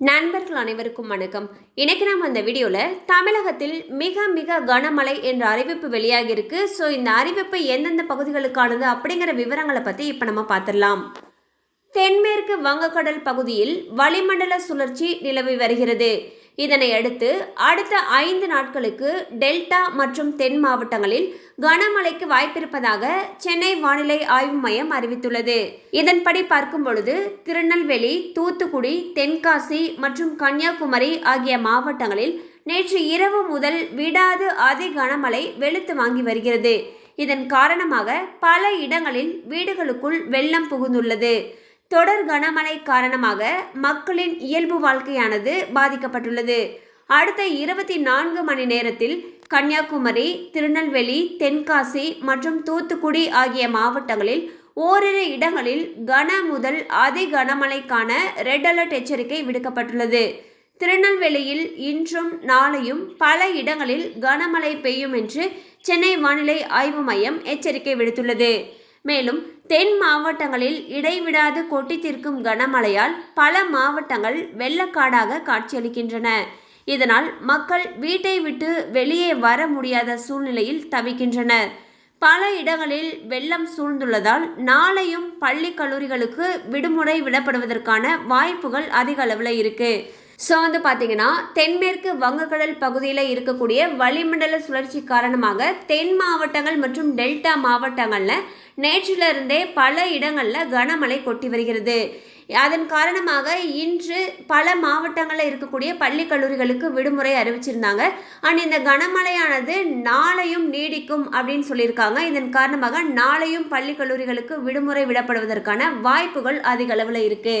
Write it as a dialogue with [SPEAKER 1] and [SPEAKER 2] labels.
[SPEAKER 1] நண்பர்கள் அனைவருக்கும் வணக்கம். இன்னைக்கு நம்ம அந்த வீடியோவில் தமிழகத்தில் மிக மிக கனமழை என்ற அறிவிப்பு வெளியாகியிருக்கு. ஸோ இந்த அறிவிப்பு எந்தெந்த பகுதிகளுக்கானது அப்படிங்கிற விவரங்களை பற்றி இப்போ நம்ம பார்த்துடலாம் தென்மேற்கு வங்கக்கடல் பகுதியில் வளிமண்டல சுழற்சி நிலவி வருகிறது. இதனையடுத்து அடுத்த ஐந்து நாட்களுக்கு டெல்டா மற்றும் தென் மாவட்டங்களில் கனமழைக்கு வாய்ப்பிருப்பதாக சென்னை வானிலை ஆய்வு மையம் அறிவித்துள்ளது. இதன்படி பார்க்கும் பொழுது திருநெல்வேலி தூத்துக்குடி தென்காசி மற்றும் கன்னியாகுமரி ஆகிய மாவட்டங்களில் நேற்று இரவு முதல் விடாது அதி கனமழை வெளுத்து வாங்கி வருகிறது. இதன் காரணமாக பல இடங்களில் வீடுகளுக்குள் வெள்ளம் புகுந்துள்ளது. தொடர் கனமழை காரணமாக மக்களின் இயல்பு வாழ்க்கையானது பாதிக்கப்பட்டுள்ளது. அடுத்த இருபத்தி நான்கு மணி நேரத்தில் கன்னியாகுமரி திருநெல்வேலி தென்காசி மற்றும் தூத்துக்குடி ஆகிய மாவட்டங்களில் ஓரிரு இடங்களில் கன முதல் அதி கனமழைக்கான ரெட் அலர்ட் எச்சரிக்கை விடுக்கப்பட்டுள்ளது. திருநெல்வேலியில் இன்றும் நாளையும் பல இடங்களில் கனமழை பெய்யும் என்று சென்னை வானிலை ஆய்வு மையம் எச்சரிக்கை விடுத்துள்ளது. மேலும் தென் மாவட்டங்களில் இடைவிடாது கொட்டி தீர்க்கும் கனமழையால் பல மாவட்டங்கள் வெள்ளக்காடாக காட்சியளிக்கின்றன. இதனால் மக்கள் வீட்டை விட்டு வெளியே வர முடியாத சூழ்நிலையில் தவிக்கின்றனர். பல இடங்களில் வெள்ளம் சூழ்ந்துள்ளதால் நாளையும் பள்ளி கல்லூரிகளுக்கு விடுமுறை விடப்படுவதற்கான வாய்ப்புகள் அதிக அளவில் இருக்குது ஸோ வந்து பார்த்தீங்கன்னா தென்மேற்கு வங்கக்கடல் பகுதியில் இருக்கக்கூடிய வளிமண்டல சுழற்சி காரணமாக தென் மாவட்டங்கள் மற்றும் டெல்டா மாவட்டங்களில் நேற்றிலிருந்தே பல இடங்களில் கனமழை கொட்டி வருகிறது. அதன் காரணமாக இன்று பல மாவட்டங்களில் இருக்கக்கூடிய பள்ளி கல்லூரிகளுக்கு விடுமுறை அறிவிச்சிருந்தாங்க. அண்ட் இந்த கனமழையானது நாளையும் நீடிக்கும் அப்படின்னு சொல்லியிருக்காங்க. இதன் காரணமாக நாளையும் பள்ளி கல்லூரிகளுக்கு விடுமுறை விடப்படுவதற்கான வாய்ப்புகள் அதிக அளவில் இருக்குது